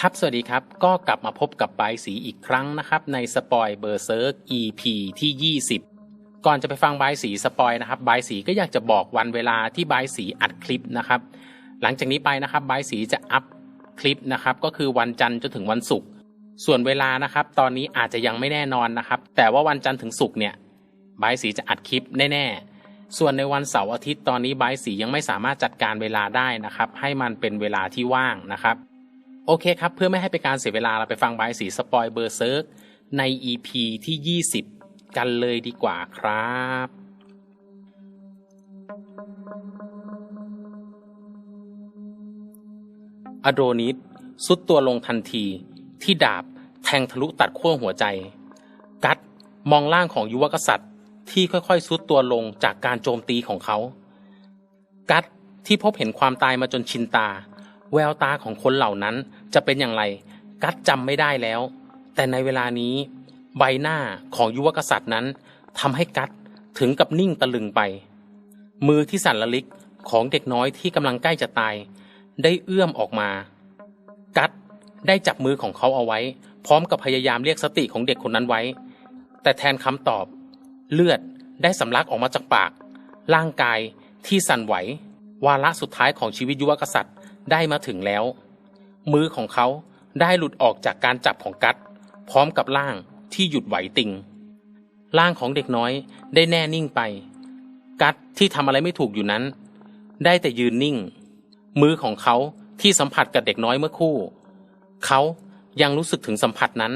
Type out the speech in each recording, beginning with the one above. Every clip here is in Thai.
ครับ สวัสดีครับ ก็กลับมาพบกับปายสีอีกครั้งนะครับ ในสปอยเบอร์เซิร์ก EP ที่ 20 ก่อนจะไปฟังบสีสปอยนะครับบสีก็อยากจะบอกวันเวลาที่บสีอัดคลิปนะครับ หลังจากนี้ไปนะครับบสีจะอัพคลิปนะครับ ก็คือวันจันทร์จนถึงวันศุกร์ ส่วนเวลานะครับ ตอนนี้อาจจะยังไม่แน่นอนนะครับ แต่ว่าวันจันทร์ถึงศุกร์เนี่ยบสีจะอัดคลิปแน่ๆ ส่วนในวันเสาร์อาทิตย์ตอนนี้ไบสียังไม่สามารถจัดการเวลาได้นะครับ ให้มันเป็นเวลาที่ว่างนะครับ โอเคครับ เพื่อไม่ให้เป็นการเสียเวลาเราไปฟังไบสีสปอยเบอร์เซิร์กใน EP ที่ 20 กันเลยดีกว่าครับอโดนิสสุดตัวลงทันที ที่ดาบแทงทะลุตัดขั้วหัวใจ กัดมองล่างของยุวกษัตริย์ ที่ค่อยๆสุดตัวลงจากการโจมตีของเขา กัดที่พบเห็นความตายมาจนชินตา แววตาของคนเหล่านั้นจะเป็นอย่างไร กัดจำไม่ได้แล้ว แต่ในเวลานี้ ใบหน้าของยุวกษัตริย์นั้นทำให้กัดถึงกับนิ่งตะลึงไป มือที่สั่นระลิกของเด็กน้อยที่กำลังใกล้จะตาย ได้เอื้อมออกมา กัดได้จับมือของเขาเอาไว้ พร้อมกับพยายามเรียกสติของเด็กคนนั้นไว้ แต่แทนคำตอบ เลือดได้สำลักออกมาจากปาก ร่างกายที่สั่นไหว วาระสุดท้ายของชีวิตยุวกษัตริย์ได้มาถึงแล้ว มือของเขาได้หลุดออกจากการจับของกัด พร้อมกับร่างที่หยุดไหวติง ร่างของเด็กน้อยได้แน่นิ่งไป กัดที่ทำอะไรไม่ถูกอยู่นั้น ได้แต่ยืนนิ่ง มือของเขาที่สัมผัสกับเด็กน้อยเมื่อคู่ เขายังรู้สึกถึงสัมผัสนั้น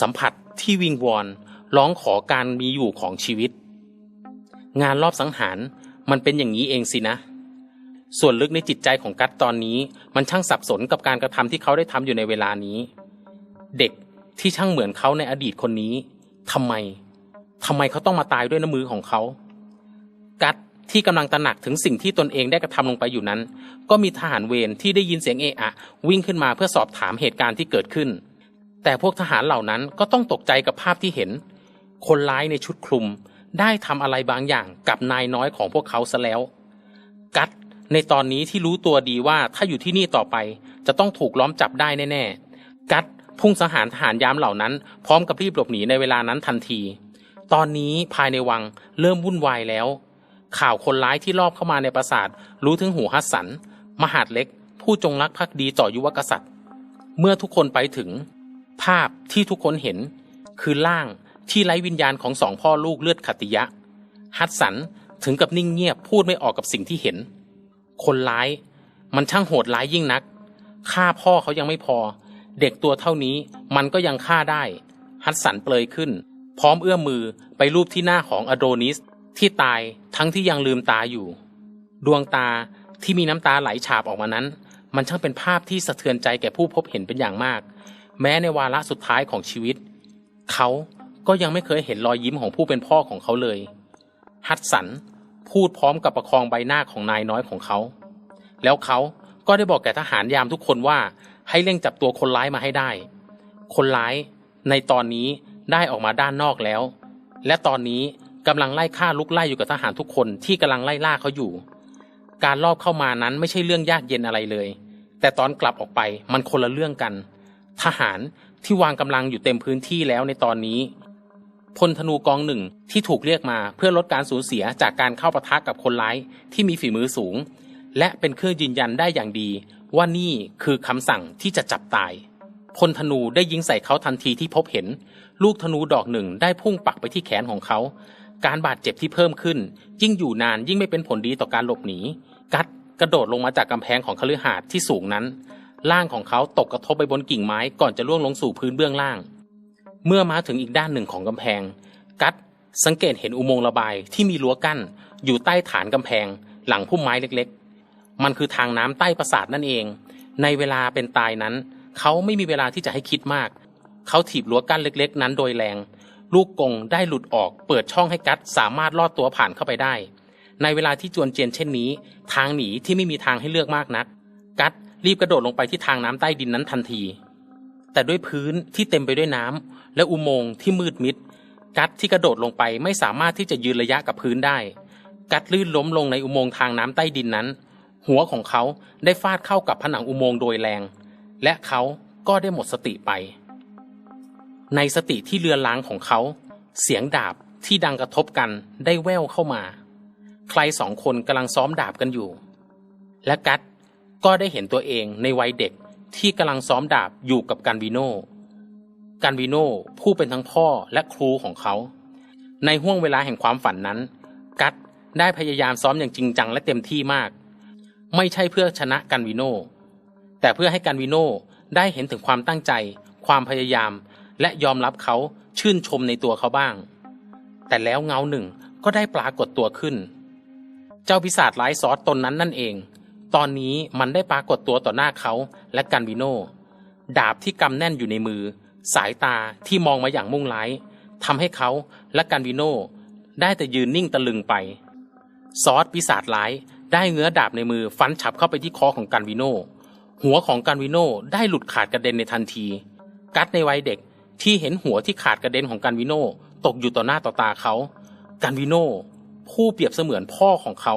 สัมผัสที่วิงวอน ร้องขอการมีอยู่ของชีวิต งานรอบสังหารมันเป็นอย่างนี้เองสินะ ส่วนลึกในจิตใจของกัตตอนนี้ มันช่างสับสนกับการกระทำที่เขาได้ทำอยู่ในเวลานี้ เด็กที่ช่างเหมือนเขาในอดีตคนนี้ทำไมทำไมเขาต้องมาตายด้วยน้ำมือของเขา กัตที่กำลังตระหนักถึงสิ่งที่ตนเองได้กระทำลงไปอยู่นั้น ก็มีทหารเวรที่ได้ยินเสียงเอะอะ วิ่งขึ้นมาเพื่อสอบถามเหตุการณ์ที่เกิดขึ้น แต่พวกทหารเหล่านั้นก็ต้องตกใจกับภาพที่เห็น คนร้ายในชุดคลุมได้ทำอะไรบางอย่างกับนายน้อยของพวกเขาซะแล้ว กัตในตอนนี้ที่รู้ตัวดีว่าถ้าอยู่ที่นี่ต่อไป จะต้องถูกล้อมจับได้แน่ๆ กัตพุ่งสังหารทหารยามเหล่านั้น พร้อมกับรีบหลบหนีในเวลานั้นทันที ตอนนี้ภายในวังเริ่มวุ่นวายแล้ว ข่าวคนร้ายที่ลอบเข้ามาในปราสาทรู้ถึงหูฮัสสัน มหาดเล็ก ผู้จงรักภักดีต่อยุวกษัตริย์ เมื่อทุกคนไปถึง ภาพที่ทุกคนเห็น คือร่าง ที่ไร้วิญญาณของสองพ่อลูกเลือดขัติยะ ฮัสสันถึงกับนิ่งเงียบพูดไม่ออกกับสิ่งที่เห็น คนร้าย มันช่างโหดร้ายยิ่งนักฆ่าพ่อเขายังไม่พอ เด็กตัวเท่านี้มันก็ยังฆ่าได้ ฮัสสันเปลยขึ้น พร้อมเอื้อมมือไปรูปที่หน้าของอโดนิส ที่ตายทั้งที่ยังลืมตาอยู่ ดวงตาที่มีน้ำตาไหลฉาบออกมานั้น มันช่างเป็นภาพที่สะเทือนใจแก่ผู้พบเห็นเป็นอย่างมาก แม้ในวาระสุดท้ายของชีวิต เขา ก็ยังไม่เคยเห็นรอยยิ้มของผู้เป็นพ่อของเขาเลย ฮัตสันพูดพร้อมกับประคองใบหน้าของนายน้อยของเขา แล้วเขาก็ได้บอกแก่ทหารยามทุกคนว่าให้เร่งจับตัวคนร้ายมาให้ได้ คนร้ายในตอนนี้ได้ออกมาด้านนอกแล้ว และตอนนี้กำลังไล่ฆ่าลุกไล่อยู่กับทหารทุกคนที่กำลังไล่ล่าเขาอยู่ การลอบเข้ามานั้นไม่ใช่เรื่องยากเย็นอะไรเลย แต่ตอนกลับออกไปมันคนละเรื่องกัน ทหารที่วางกำลังอยู่เต็มพื้นที่แล้วในตอนนี้ พลธนูกองหนึ่งที่ถูกเรียกมาเพื่อลดการสูญเสียจากการเข้าปะทะกับคนร้ายที่มีฝีมือสูง และเป็นเครื่องยืนยันได้อย่างดี ว่านี่คือคำสั่งที่จะจับตาย พลธนูได้ยิงใส่เขาทันทีที่พบเห็น ลูกธนูดอกหนึ่งได้พุ่งปักไปที่แขนของเขา การบาดเจ็บที่เพิ่มขึ้น ยิ่งอยู่นานยิ่งไม่เป็นผลดีต่อการหลบหนี กัดกระโดดลงมาจากกำแพงของคฤหาสน์ที่สูงนั้น ร่างของเขาตกกระทบไปบนกิ่งไม้ก่อนจะล่วงลงสู่พื้นเบื้องล่าง เมื่อมาถึงอีกด้านหนึ่งของกำแพง กัดสังเกตเห็นอุโมงค์ระบายที่มีรั้วกั้น อยู่ใต้ฐานกำแพง หลังพุ่มไม้เล็กๆ มันคือทางน้ำใต้ปราสาทนั่นเอง ในเวลาเป็นตายนั้น เขาไม่มีเวลาที่จะให้คิดมาก เขาถีบรั้วกั้นเล็ก ๆ นั้นโดยแรง ลูกกงได้หลุดออก เปิดช่องให้กัดสามารถลอดตัวผ่านเข้าไปได้ ในเวลาที่จวนเจียนเช่นนี้ ทางหนีที่ไม่มีทางให้เลือกมากนัก กัดรีบกระโดดลงไปที่ทางน้ำใต้ดินนั้นทันที แต่ด้วยพื้นที่เต็มไปด้วยน้ำและอุโมงค์ที่มืดมิด กัดที่กระโดดลงไปไม่สามารถที่จะยืนระยะกับพื้นได้ กัดลื่นล้มลงในอุโมงค์ทางน้ำใต้ดินนั้น หัวของเขาได้ฟาดเข้ากับผนังอุโมงค์โดยแรง และเขาก็ได้หมดสติไป ในสติที่เลือนลางของเขา เสียงดาบที่ดังกระทบกันได้แว่วเข้ามา ใครสองคนกำลังซ้อมดาบกันอยู่ และกัตก็ได้เห็นตัวเองในวัยเด็ก ที่กำลังซ้อมดาบอยู่กับกันวิโนกันวิโนผู้เป็นทั้งพ่อและครูของเขา ในห่วงเวลาแห่งความฝันนั้น กัตได้พยายามซ้อมอย่างจริงจังและเต็มที่มาก ไม่ใช่เพื่อชนะกันวิโนแต่เพื่อให้กันวิโนได้เห็นถึงความตั้งใจ ความพยายาม และยอมรับเขาชื่นชมในตัวเขาบ้าง แต่แล้วเงาหนึ่งก็ได้ปรากฏตัวขึ้นเจ้าพิศาจร้ายซอสตนนั้นนั่นเอง ตอนนี้มันได้ปรากฏตัวต่อหน้าเขาและกันวิโนดาบที่กำแน่นอยู่ในมือ สายตาที่มองมาอย่างมุ่งร้ายทำให้เขาและกันวิโนได้แต่ยืนนิ่งตะลึงไป ซอสพิศาจร้ายได้เงื้อดาบในมือฟันฉับเข้าไปที่คอของกันวิโนหัวของกันวิโนได้หลุดขาดกระเด็นในทันที กัดในวัยเด็กที่เห็นหัวที่ขาดกระเด็นของกันวิโนตกอยู่ต่อหน้าต่อตาเขา กันวิโนผู้เปรียบเสมือนพ่อของเขา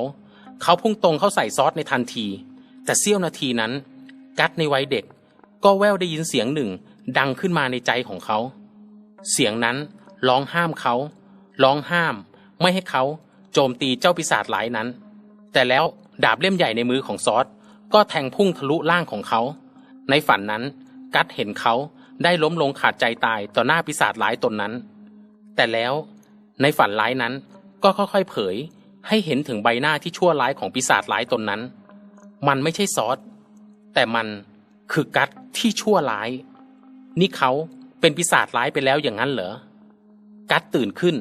เขาพุ่งตรงเข้าใส่ซอสในทันที แต่เสี้ยวนาทีนั้น กัดในวัยเด็ก ก็แววได้ยินเสียงหนึ่ง ดังขึ้นมาในใจของเขา เสียงนั้นร้องห้ามเขา ร้องห้าม ไม่ให้เขาโจมตีเจ้าปีศาจหลายนั้น แต่แล้วดาบเล่มใหญ่ในมือของซอสก็แทงพุ่งทะลุล่างของเขา ในฝันนั้น กัดเห็นเขาได้ล้มลงขาดใจตายต่อหน้าปีศาจร้ายตนนั้น แต่แล้วในฝันร้ายนั้นก็ค่อยๆเผย ให้เห็นถึงใบหน้าที่ชั่วร้ายของปีศาจร้ายตนนั้น มันไม่ใช่ซอสแต่มันคือกัดที่ชั่วร้าย นี่เขาเป็นปีศาจร้ายไปแล้วอย่างนั้นเหรอ กัดตื่นขึ้น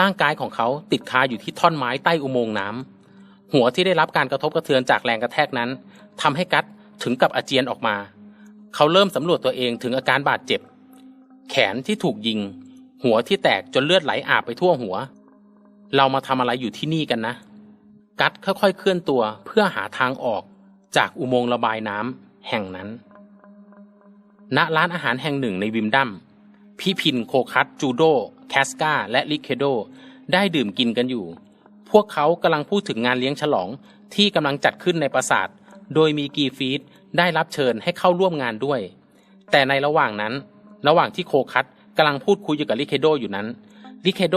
ร่างกายของเขาติดคาอยู่ที่ท่อนไม้ใต้อุโมงค์น้ำหัวที่ได้รับการกระทบกระเทือนจากแรงกระแทกนั้นทำให้กัดถึงกับอาเจียนออกมา เขาเริ่มสำรวจตัวเองถึงอาการบาดเจ็บ แขนที่ถูกยิง หัวที่แตกจนเลือดไหลอาบไปทั่วหัว เรามาทำอะไรอยู่ที่นี่กันนะ กัดค่อยๆเคลื่อนตัวเพื่อหาทางออกจากอุโมงค์ระบายน้ำแห่งนั้น ณร้านอาหารแห่งหนึ่งในวิมดัมพี่พินโคคัตจูโด แคสกาและลิเคโด ได้ดื่มกินกันอยู่ พวกเขากำลังพูดถึงงานเลี้ยงฉลองที่กำลังจัดขึ้นในปราสาท โดยมีกีฟีดได้รับเชิญให้เข้าร่วมงานด้วย แต่ในระหว่างนั้น ระหว่างที่โคคัตกำลังพูดคุยอยู่กับลิเคโดอยู่นั้น ลิเคโด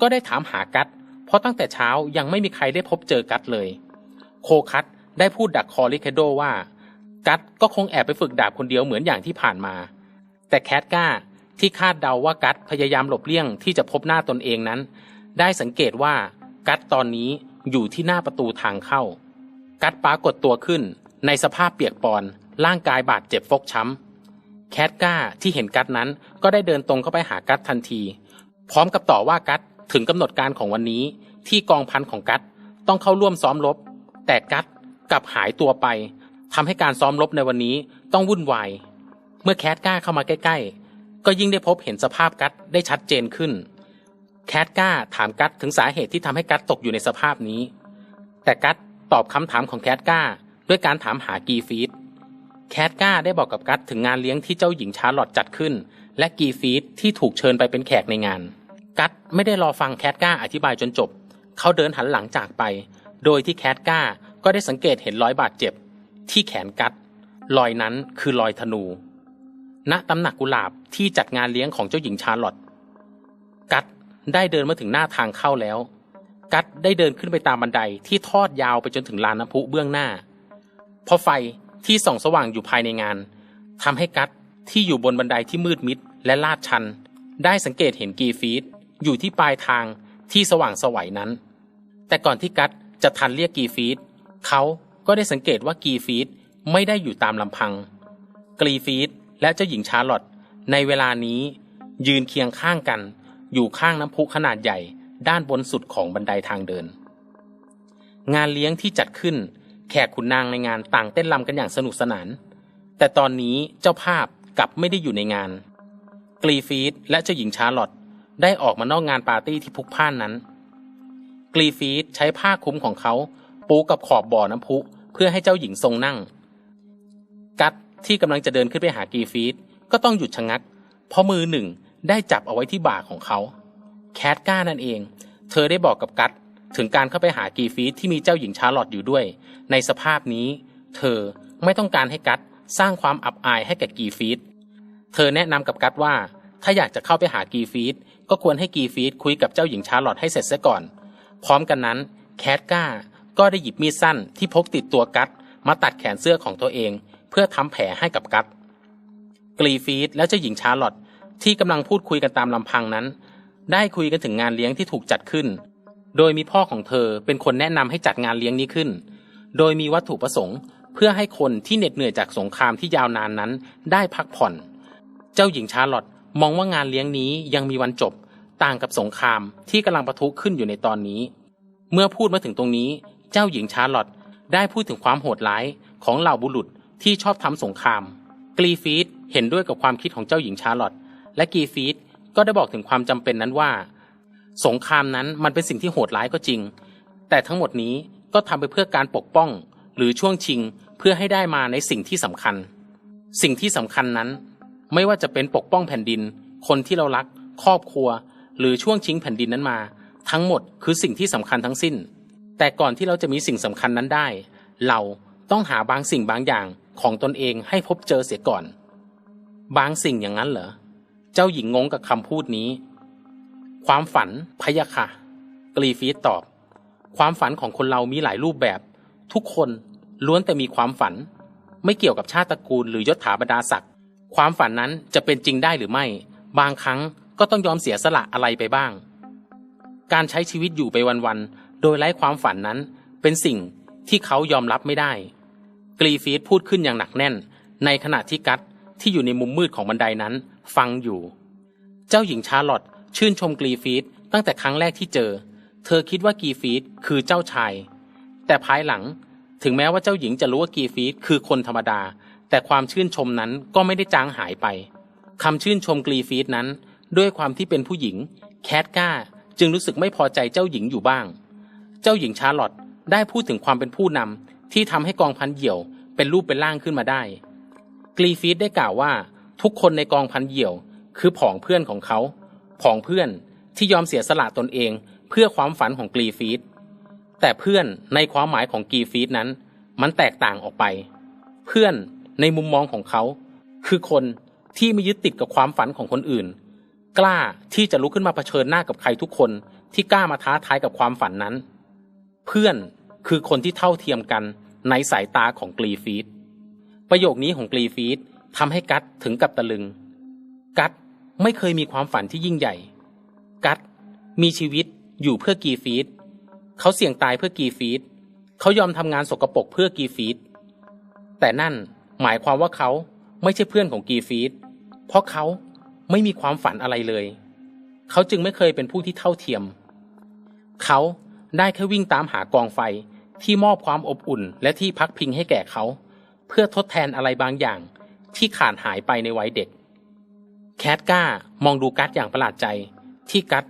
ก็ได้ถามหากัตเพราะตั้งแต่เช้ายังไม่มีใครได้พบเจอกัตเลย โคคัตได้พูดดักคอลิเคโดว่า กัตก็คงแอบไปฝึกดาบคนเดียวเหมือนอย่างที่ผ่านมา แต่แคทก้าที่คาดเดาว่ากัตพยายามหลบเลี่ยงที่จะพบหน้าตนเองนั้น ได้สังเกตว่ากัตตอนนี้อยู่ที่หน้าประตูทางเข้า กัตปรากฏตัวขึ้น ในสภาพเปียกปอนร่างกายบาดเจ็บฟกช้ำแคทก้าที่เห็นกัตนั้นก็ได้เดินตรงเข้าไปหากัตทันที พร้อมกับต่อว่ากัต ถึงกำหนดการของวันนี้ที่กองพันของกัตต้องเข้าร่วมซ้อมรบ แต่กัตกลับหายตัวไปทำให้การซ้อมรบในวันนี้ต้องวุ่นวาย เมื่อแคทก้าเข้ามาใกล้ๆ ก็ยิ่งได้พบเห็นสภาพกัตได้ชัดเจนขึ้น แคทก้าถามกัตถึงสาเหตุที่ทำให้กัตตกอยู่ในสภาพนี้ แต่กัตตอบคำถามของแคทก้าด้วยการถามหากีฟีดแคทก้าได้บอกกับกัตถึงงานเลี้ยงที่เจ้าหญิงชาร์ลอตจัดขึ้น และกีฟีดที่ถูกเชิญไปเป็นแขกในงาน กัตไม่ได้รอฟังแคทก้าอธิบายจนจบ เขาเดินหันหลังจากไป โดยที่แคทก้าก็ได้สังเกตเห็นรอยบาดเจ็บ ที่แขนกัตรอยนั้นคือรอยธนู ณตำหนักกุหลาบที่จัดงานเลี้ยงของเจ้าหญิงชาร์ลอตกัตได้เดินมาถึงหน้าทางเข้าแล้ว กัตได้เดินขึ้นไปตามบันไดที่ทอดยาวไปจนถึงลานน้ำพุเบื้องหน้าพราะไฟที่ส่องสว่างอยู่ภายในงานทำให้กัตที่อยู่บนบันไดที่มืดมิดและลาดชัน ได้สังเกตเห็นกีฟีด อยู่ที่ปลายทางที่สว่างสวัยนั้น แต่ก่อนที่กัตจะทันเรียกกีฟีดเขาก็ได้สังเกตว่ากีฟีดไม่ได้อยู่ตามลำพัง กรีฟีดและเจ้าหญิงชาร์ลอตในเวลานี้ ยืนเคียงข้างกัน อยู่ข้างน้ำพุขนาดใหญ่ด้านบนสุดของบันไดทางเดิน งานเลี้ยงที่จัดขึ้น แขกขุนนางในงานต่างเต้นรำกันอย่างสนุกสนาน แต่ตอนนี้เจ้าภาพกลับไม่ได้อยู่ในงาน กรีฟีดและเจ้าหญิงชาร์ลอต ได้ออกมานอกงานปาร์ตี้ที่พุกพ่านนั้น กรีฟีดใช้ผ้าคลุมของเขา ปูกับขอบบ่อน้ำพุเพื่อให้เจ้าหญิงทรงนั่ง กัตที่กำลังจะเดินขึ้นไปหากรีฟีดก็ต้องหยุดชะงัก เพราะมือหนึ่งได้จับเอาไว้ที่บ่าของเขา แคทก้านั่นเอง เธอได้บอกกับกัตถึงการเข้าไปหากีฟีดที่มีเจ้าหญิงชาร์ลอตอยู่ด้วย ในสภาพนี้ เธอไม่ต้องการให้กัตสร้างความอับอายให้แกับกีฟีดเธอแนะนำกับกัตว่า ถ้าอยากจะเข้าไปหากีฟีด ก็ควรให้กีฟีดคุยกับเจ้าหญิงชาร์ลอตให้เสร็จซะก่อน พร้อมกันนั้นแคทก้าก็ได้หยิบมีดสั้นที่พกติดตัวกัตมาตัดแขนเสื้อของตัวเอง เพื่อทำแผลให้กับกัตกรีฟีดและเจ้าหญิงชาร์ลอตที่กำลังพูดคุยกันตามลำพังนั้น ได้คุยกันถึงงานเลี้ยงที่ถูกจัดขึ้น โดยมีพ่อของเธอเป็นคนแนะนำให้จัดงานเลี้ยงนี้ขึ้น โดยมีวัตถุประสงค์ เพื่อให้คนที่เหน็ดเหนื่อยจากสงครามที่ยาวนานนั้นได้พักผ่อน เจ้าหญิงชาร์ลอต มองว่างานเลี้ยงนี้ยังมีวันจบ ต่างกับสงครามที่กำลังปะทุขึ้นอยู่ในตอนนี้ เมื่อพูดมาถึงตรงนี้ เจ้าหญิงชาร์ลอตได้พูดถึงความโหดร้ายของเหล่าบุรุษที่ชอบทำสงคราม กรีฟีดเห็นด้วยกับความคิดของเจ้าหญิงชาร์ลอตและกรีฟีดก็ได้บอกถึงความจำเป็นนั้นว่า สงครามนั้นมันเป็นสิ่งที่โหดร้ายก็จริง แต่ทั้งหมดนี้ก็ทำไปเพื่อการปกป้อง หรือช่วงชิงเพื่อให้ได้มาในสิ่งที่สำคัญ สิ่งที่สำคัญนั้น ไม่ว่าจะเป็นปกป้องแผ่นดิน คนที่เรารัก ครอบครัว หรือช่วงชิงแผ่นดินนั้นมา ทั้งหมดคือสิ่งที่สำคัญทั้งสิ้น แต่ก่อนที่เราจะมีสิ่งสำคัญนั้นได้ เราต้องหาบางสิ่งบางอย่างของตนเองให้พบเจอเสียก่อน บางสิ่งอย่างนั้นเหรอ เจ้าหญิงงงกับคำพูดนี้ ความฝันพยาค่ะกรีฟีตอบ ความฝันของคนเรามีหลายรูปแบบ ทุกคนล้วนแต่มีความฝัน ไม่เกี่ยวกับชาติตระกูลหรือยศถาบรรดาศักดิ์ ความฝันนั้นจะเป็นจริงได้หรือไม่ บางครั้งก็ต้องยอมเสียสละอะไรไปบ้าง การใช้ชีวิตอยู่ไปวันๆ โดยไร้ความฝันนั้น เป็นสิ่งที่เขายอมรับไม่ได้ กรีฟีดพูดขึ้นอย่างหนักแน่น ในขณะที่กัตที่อยู่ในมุมมืดของบันไดนั้น ฟังอยู่ เจ้าหญิงชาร์ลอตชื่นชมกรีฟีดตั้งแต่ครั้งแรกที่เจอ เธอคิดว่ากรีฟีดคือเจ้าชาย แต่ภายหลังถึงแม้ว่าเจ้าหญิงจะรู้ว่ากรีฟีดคือคนธรรมดา แต่ความชื่นชมนั้นก็ไม่ได้จางหายไปคำชื่นชมกรีฟีดนั้น ด้วยความที่เป็นผู้หญิง แคทก้าจึงรู้สึกไม่พอใจเจ้าหญิงอยู่บ้าง เจ้าหญิงชาร์ลอตได้พูดถึงความเป็นผู้นำที่ทำให้กองพันเหี่ยวเป็นรูปเป็นร่างขึ้นมาได้ กรีฟีดได้กล่าวว่า ทุกคนในกองพันเหี่ยว คือผองเพื่อนของเขาผองเพื่อนที่ยอมเสียสละตนเอง เพื่อความฝันของกรีฟีดแต่เพื่อนในความหมายของกรีฟีดนั้น มันแตกต่างออกไป เพื่อน ในมุมมองของเขา คือคนที่ไม่ยึดติดกับความฝันของคนอื่น กล้าที่จะลุกขึ้นมาเผชิญหน้ากับใครทุกคนที่กล้ามาท้าทายกับความฝันนั้น เพื่อนคือคนที่เท่าเทียมกันในสายตาของกรีฟีดประโยคนี้ของกรีฟีดทำให้กัตถึงกับตะลึง กัตไม่เคยมีความฝันที่ยิ่งใหญ่ กัตมีชีวิตอยู่เพื่อกีฟีดเขาเสี่ยงตายเพื่อกีฟีดเขายอมทำงานสกปรกเพื่อกีฟีดแต่นั่น หมายความว่าเขาไม่ใช่เพื่อนของกีฟีดเพราะเขาไม่มีความฝันอะไรเลย เขาจึงไม่เคยเป็นผู้ที่เท่าเทียม เขาได้แค่วิ่งตามหากองไฟที่มอบความอบอุ่นและที่พักพิงให้แก่เขา เพื่อทดแทนอะไรบางอย่างที่ขาดหายไปในวัยเด็ก แคทก้ามองดูกัดอย่างประหลาดใจ ที่กัด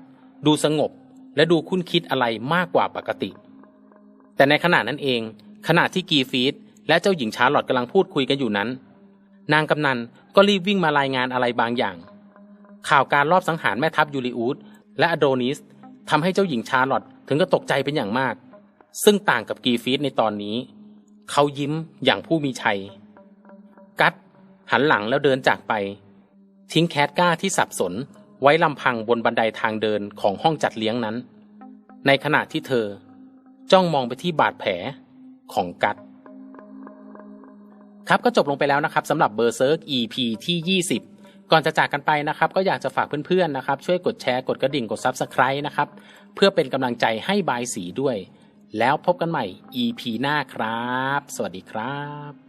ดูสงบและดูคุ้นคิดอะไรมากกว่าปกติ แต่ในขณะนั้นเอง ขณะที่กีฟีด และเจ้าหญิงชาร์ลอตกำลังพูดคุยกันอยู่นั้น นางกำนันก็รีบวิ่งมารายงานอะไรบางอย่าง ข่าวการรอบสังหารแม่ทัพยูริอูดและอโดนิสทำให้เจ้าหญิงชาร์ลอตถึงกับตกใจเป็นอย่างมาก ซึ่งต่างกับกีฟีดในตอนนี้ เขายิ้มอย่างผู้มีชัย กัดหันหลังแล้วเดินจากไป ทิ้งแคทก้าที่สับสนไว้ลำพังบนบันไดทางเดินของห้องจัดเลี้ยงนั้น ในขณะที่เธอ จ้องมองไปที่บาดแผลของกัด ครับก็จบลงไปแล้วนะครับสำหรับเบอร์เซิร์ก EP ที่ 20 ก่อนจะจากกันไปนะครับ ก็อยากจะฝากเพื่อนๆนะครับ ช่วยกดแชร์กดกระดิ่งกด Subscribe นะครับ เพื่อเป็นกำลังใจให้บายสีด้วย แล้วพบกันใหม่ EP หน้าครับ สวัสดีครับ